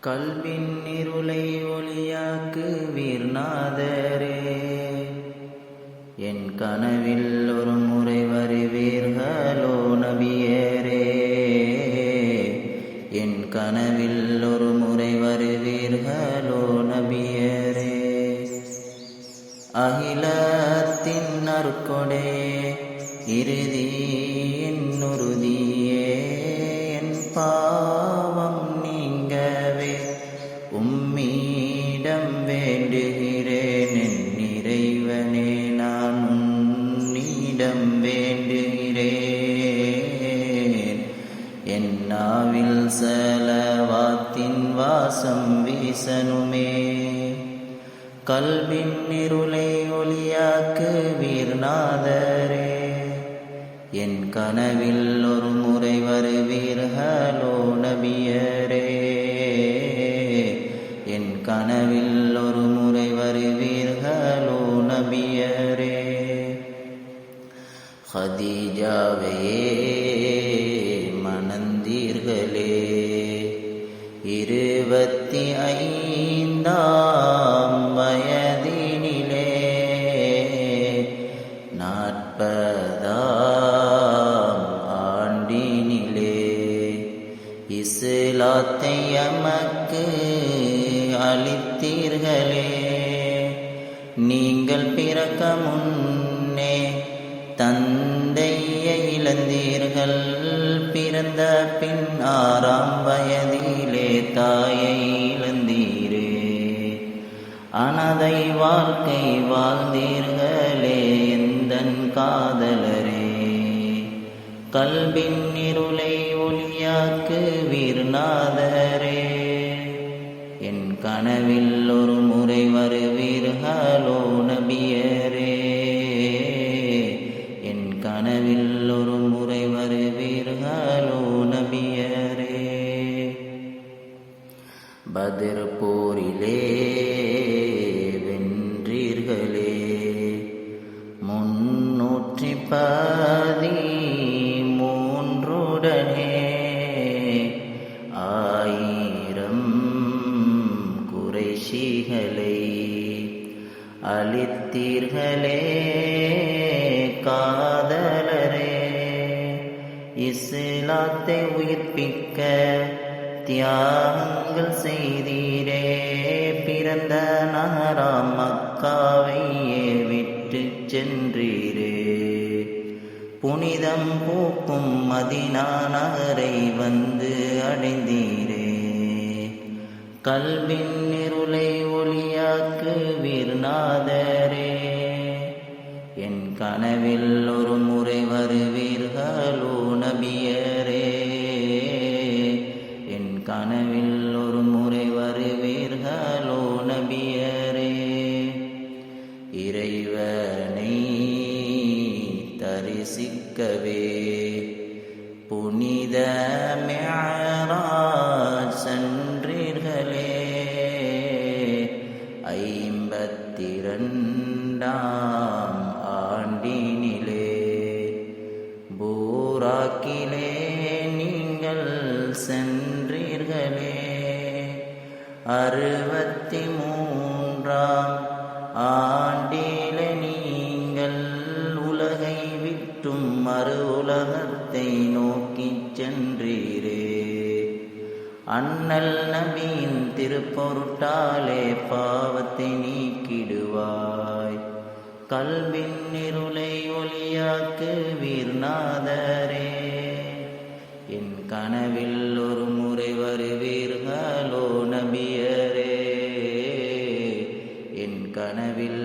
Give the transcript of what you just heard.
Kelvin இருளை ஒளியாக்கு வீர்நாதரே. என் கனவில் ஒரு முறை வருவீர்களோ நபியரே. என் கனவில் ஒரு முறை வருவீர்களோ நபியரே. அகிலத்தின் நற்கொடே இறுதி பாவம் நீங்கவே உம்மீடம் வேண்டுகிறேன் என் இறைவனே நான் உன்னிடம் வேண்டுகிறேன். என்னாவில் சலவாத்தின் வாசம் வீசனுமே கல்வின் இருளை ஒளியாக்கு வீர்நாதரே. என் கனவில் ஒரு முறை வருவீர்களோ நபியரே? என் கனவில் ஒரு முறை வருவீர்களோ நபியரே? ஹதீஜாவையே மணந்தீர்களே. இருபத்தி ஐந்து இஸ்லாத்தை எமக்கு அளித்தீர்களே. நீங்கள் பிறக்க முன்னே தந்தையை இழந்தீர்கள். பிறந்த பின் ஆறாம் வயதிலே தாயை இழந்தீரே. அனதை வாழ்க்கை வாழ்ந்தீர்களே எந்தன் காதலரே. கல்பின் இருளை ஒளியாக்கு வீர்நாதரே. என் கனவில் ஒரு முறை வருவீர்களோ நபியரே. என் கனவில் ஒரு முறை வருவீர்களோ நபியரே. பதிர் போரிலே வென்றீர்களே. முன்னூற்றி பா குறைஷிகளை அளித்தீர்களே காதலரே. இஸ்லாத்தை உயிர்ப்பிக்க தியாகங்கள் செய்தீரே. பிறந்த நகராம் மக்காவையே விட்டு சென்றீரே. புனிதம் பூக்கும் மதினா நகரை வந்து அடைந்தீரே. கல்வின் கனவில் ஒரு முறை வருவீர்களோ நபியரே? என் கனவில் ஒரு முறை வருவீர்களோ நபியரே? இறைவனை தரிசிக்கவே புனித மேராஜ் சென்றீர்களே. ஐம்பத்திரண்டாம் சென்றீர்களே. அறுபத்தி மூன்றாம் ஆண்டிலே நீங்கள் உலகை விட்டும் மறு உலகத்தை நோக்கிச் சென்றீரே. அண்ணல் நபியின் திருப்பொருட்டாலே பாவத்தை நீக்கிடுவாய். கல்வின் இருளை ஒளியாக்கு வீர்நாதரே. என் கனவில் கனவில்